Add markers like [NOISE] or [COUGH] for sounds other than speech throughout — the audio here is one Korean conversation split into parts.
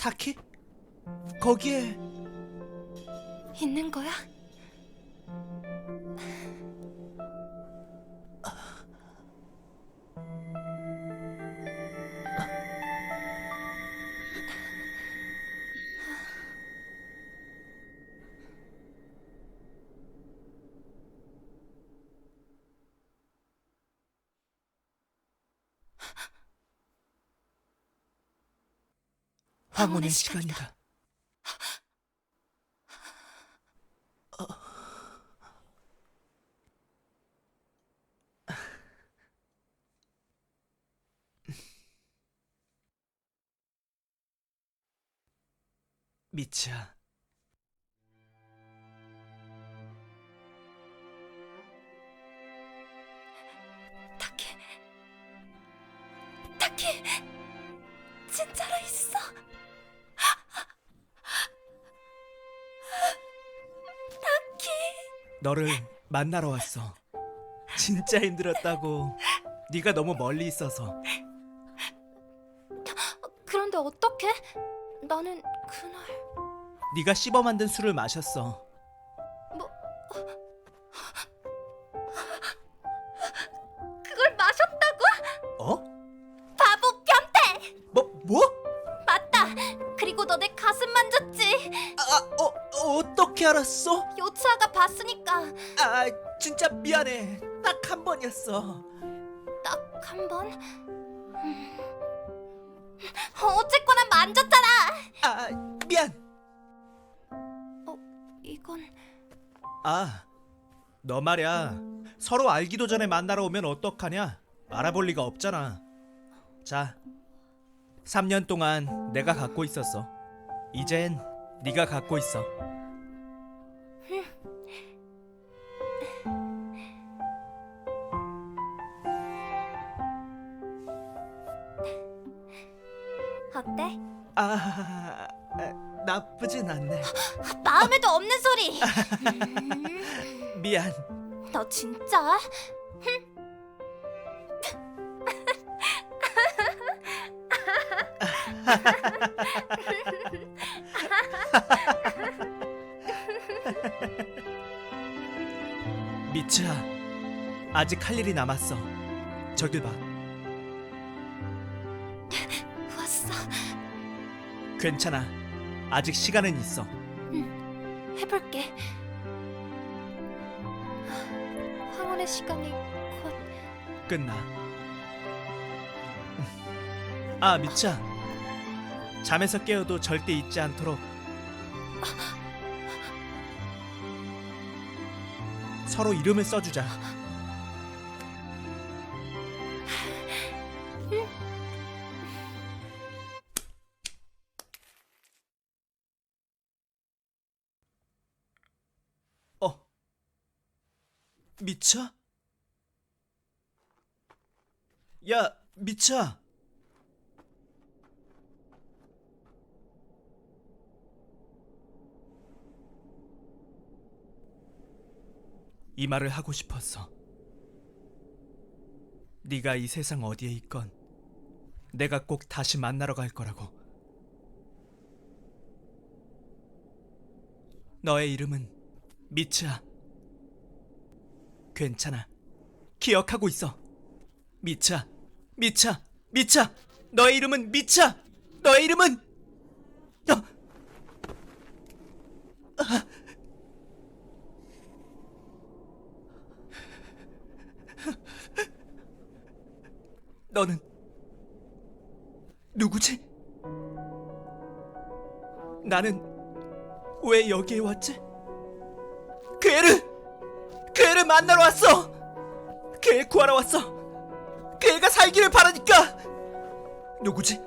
타키? 거기에 있는 거야? 황혼의 시간이다. 미치야, 타키. 타키. 진짜로 있어. 너를 만나러 왔어. 진짜 힘들었다고. 네가 너무 멀리 있어서. 그런데 어떻게? 나는 그날 네가 씹어 만든 술을 마셨어. 그걸 마셨다고? 어? 바보 변태. 뭐 뭐? 맞다. 그리고 너 내 가슴 만졌지. 아, 어, 어 어떻게 알았어? 요츠아가 봤으니까 아, 진짜 미안해. 딱 한 번이었어. 딱 한 번. 음. 어쨌거나 만졌잖아. 아, 미안. 이건 아, 너 말야. 서로 알기도 전에 만나러 오면 어떡하냐? 알아볼 리가 없잖아. 자, 3년 동안 내가 갖고 있었어. 이젠 네가 갖고 있어. 아, 나쁘진 않네. [LAUGHS] 마음에도 없는 소리. 음, [LAUGHS] 미안. 너 진짜? [LAUGHS] 미츠야, 아직 할 일이 남았어. 저길 봐. 괜찮아. 아직 시간은 있어. 해볼게. 황혼의 시간이 곧 끝나. 아, 미차. 잠에서 깨어도 절대 잊지 않도록. 서로 이름을 써주자. 미차? 야, 미차. 이 말을 하고 싶었어. 네가 이 세상 어디에 있건 내가 꼭 다시 만나러 갈 거라고. 너의 이름은 미츠야. 괜찮아. 기억하고 있어. 미차, 미차, 미차. 너의 이름은 미차. 너의 이름은 어. 너는 누구지? 나는 왜 여기에 왔지? 그 애를 그 애를 만나러 왔어. 그애 구하러 왔어. 그 애가 살기를 바라니까. 누구지?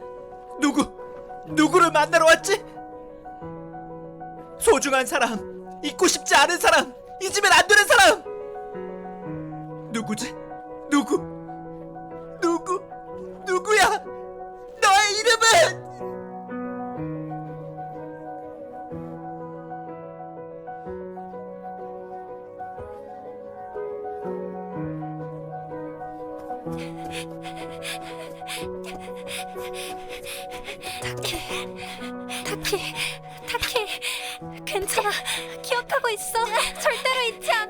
누구? 누구를 만나러 왔지? 소중한 사람, 잊고 싶지 않은 사람, 잊으면 안 되는 사람. 누구지? 타키. 타키, 타키, 괜찮아. 기억하고 있어. 절대로 잊지 않아.